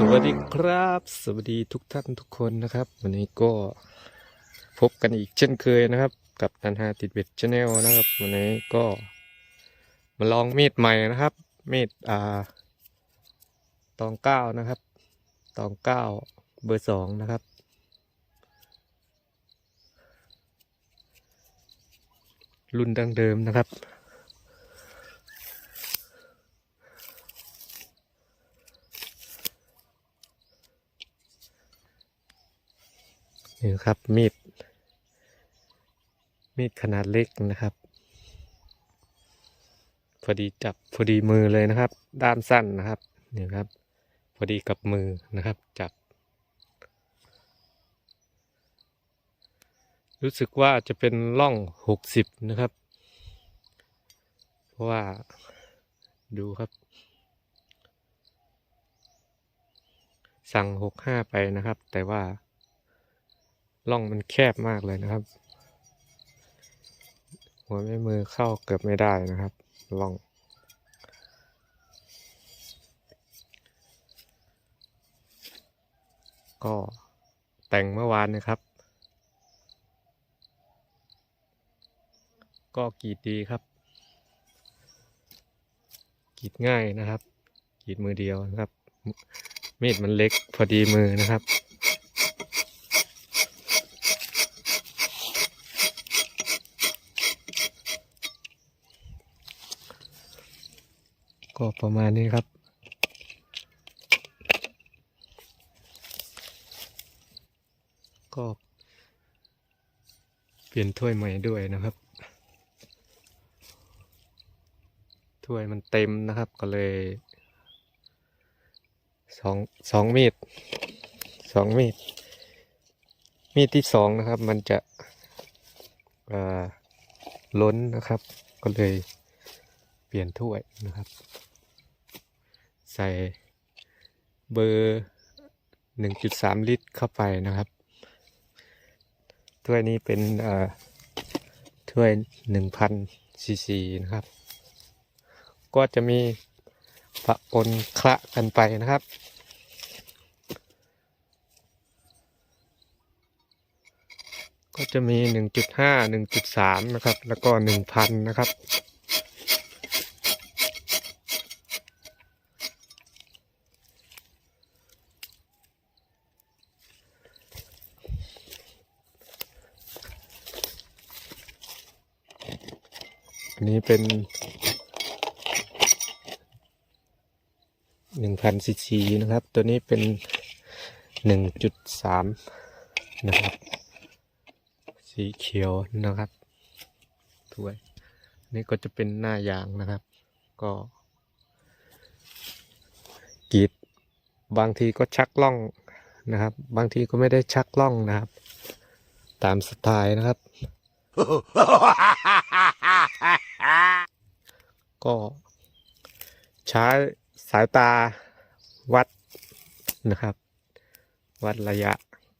สวัสดีครับ สวัสดีทุกท่านทุกคนนะครับ วันนี้ก็พบกันอีกเช่นเคยนะครับ กับนันฮาติดเบ็ดชาแนลนะครับ วันนี้ก็มาลองมีดใหม่นะครับ มีดอ่าตองเก้านะครับ ตองเก้าเบอร์สองนะครับ รุ่นดังเดิมนะครับ นี่ครับมีด มีดขนาดเล็กนะครับ พอดีจับพอดีมือเลยนะครับ ด้ามสั้นนะครับนี่ครับ พอดีกับมือนะครับจับ รู้สึกว่าจะเป็นล่องหกสิบนะครับ เพราะว่าดูครับ สั่งหกห้าไปนะครับ แต่ว่า ร่องมันแคบมากเลยนะครับ หัวแม่มือเข้าเกือบไม่ได้นะครับร่อง ก็แต่งเมื่อวานนะครับ ก็กีดดีครับ กีดง่ายนะครับ กีดมือเดียวนะครับ มีดมันเล็กพอดีมือนะครับ ก็ประมาณนี้ครับ ก็เปลี่ยนถ้วยใหม่ด้วยนะครับ ถ้วยมันเต็มนะครับก็เลยสองสองมีดสองมีด มีดที่สองนะครับ มันจะล้นนะครับ ก็เลยเปลี่ยนถ้วยนะครับ ใส่เบอร์หนึ่งจุดสามลิตรเข้าไปนะครับ ถ้วยนี้เป็นถ้วยหนึ่งพันซีซีนะครับ ก็จะมีปะปนคละกันไปนะครับก็จะมีหนึ่งจุดห้าหนึ่งจุดสามนะครับ แล้วก็หนึ่งพันนะครับ นี้เป็นหนึ่งพันซีซีนะครับ ตัวนี้เป็นหนึ่งจุดสามนะครับ สีเขียวนะครับถ้วยนนี่ก็จะเป็นหน้ายางนะครับ ก็กรีดบางทีก็ชักล่องนะครับ บางทีก็ไม่ได้ชักล่องนะครับ ตามสไตล์นะครับ ก็ใช้สายตาวัดนะครับ วัดระยะ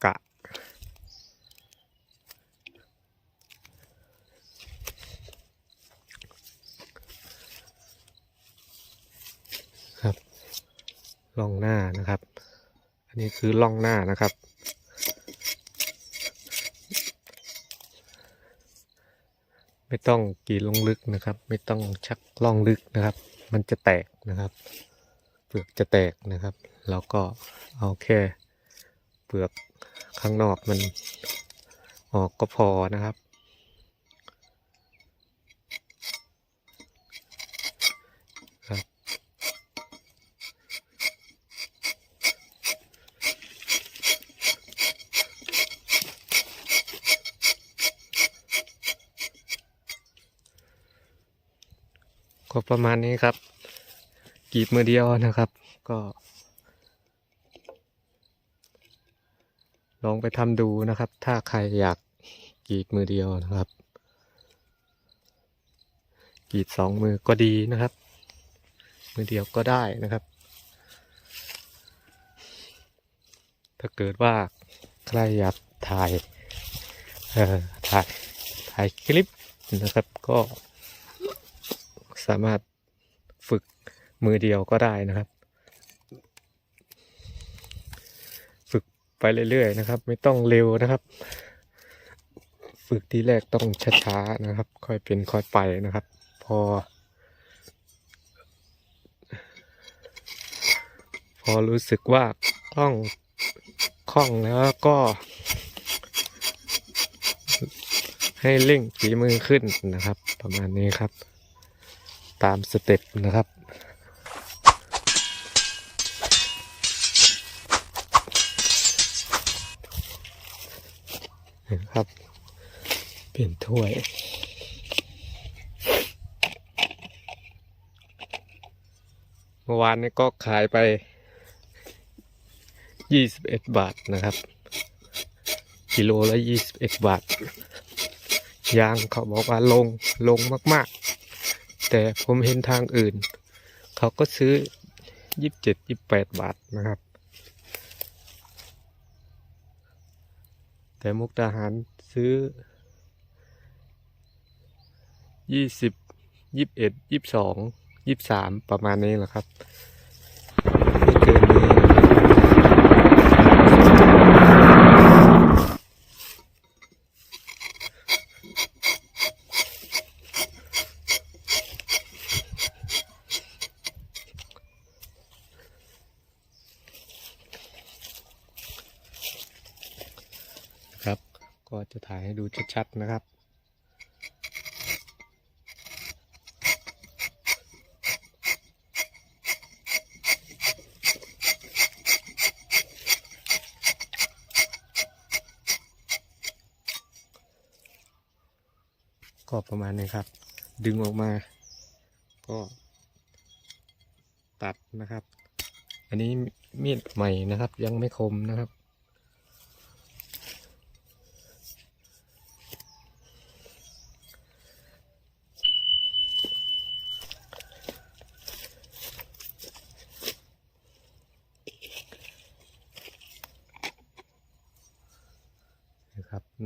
กะ ครับล่องหน้านะครับ อันนี้คือล่องหน้านะครับ ไม่ต้องกีดลงลึกนะครับ ไม่ต้องชักล่องลึกนะครับ มันจะแตกนะครับ เปลือกจะแตกนะครับ แล้วก็เอาแค่เปลือกข้างนอกมันออกก็พอนะครับ ก็ประมาณนี้ครับกรีดมือเดียวนะครับ ก็ ลองไปทำดูนะครับ ถ้าใครอยากกรีดมือเดียวนะครับกรีดสองมือก็ดีนะครับ มือเดียวก็ได้นะครับ ถ้าเกิดว่าใครอยากถ่ายเอ่อถ่ายถ่ายคลิปนะครับก็ สามารถฝึกมือเดียวก็ได้นะครับ ฝึกไปเรื่อยๆนะครับ ไม่ต้องเร็วนะครับ ฝึกทีแรกต้องช้าๆนะครับ ค่อยเป็นค่อยไปนะครับ พอ พอรู้สึกว่าคล่องคล่องแล้วก็ ให้เร่งฝีมือขึ้นนะครับ ประมาณนี้ครับ ตามสเต็ปนะครับ นะครับ เปลี่ยนถ้วยเมื่อวานนี้ก็ขายไปยี่สิบาทนะครับ กิโลละยี่สิบเอ็ดบาทยางเขาบอกว่าลงลงมาก ๆ แต่ผมเห็นทางอื่น เขาก็ซื้อยี่สิบเจ็ดยี่บแปดบาทนะครับ แต่มุกดาหารซื้อยี่สิบยี่สิบเอ็ดยี่สิบสองยี่สิบสามประมาณนี้แหละครับไม่เกินนี้นะครับครับ ก็จะถ่ายให้ดูชัดๆนะครับ ก็ประมาณนี้ครับ ดึงออกมา ก็ตัดนะครับ อันนี้มีดใหม่นะครับยังไม่คมนะครับ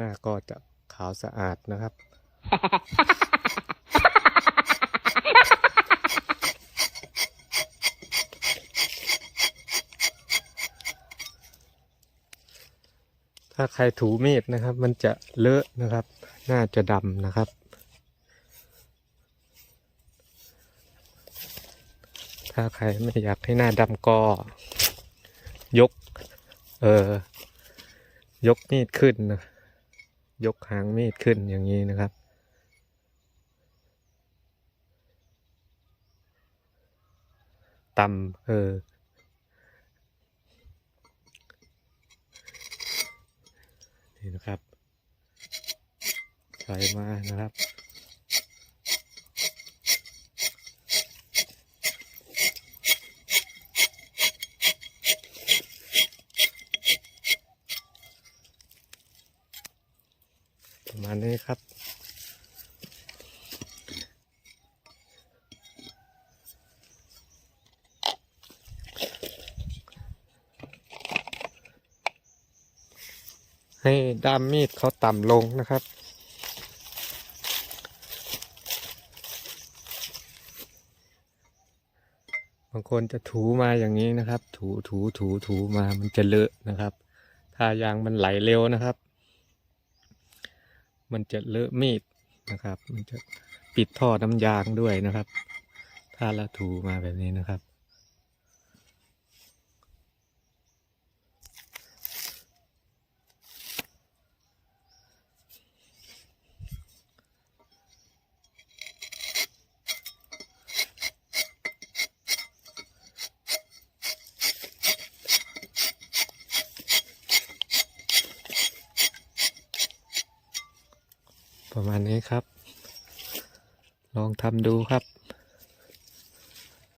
หน้าก็จะขาวสะอาดนะครับ ถ้าใครถูมีดนะครับ มันจะเลอะนะครับน่าจะดำนะครับ ถ้าใครไม่อยากให้หน้าดำก็ ยก เออ ยกมีดขึ้นนะ ยกหางมีดขึ้นอย่างนี้นะครับ ต่ำเออ นี่นะครับใส่มานะครับ มาณนี้ครับ ให้ด้ามมีดเขาต่ำลงนะครับบางคนจะถูมาอย่างนี้นะครับ ถูถูถูถูมามันจะเลอะนะครับ ถ้ายางมันไหลเร็วนะครับ มันจะเลอะมีดนะครับ มันจะปิดท่อน้ำยางด้วยนะครับ ถ้าเราถูมาแบบนี้นะครับ ประมาณนี้ครับ ลองทำดูครับ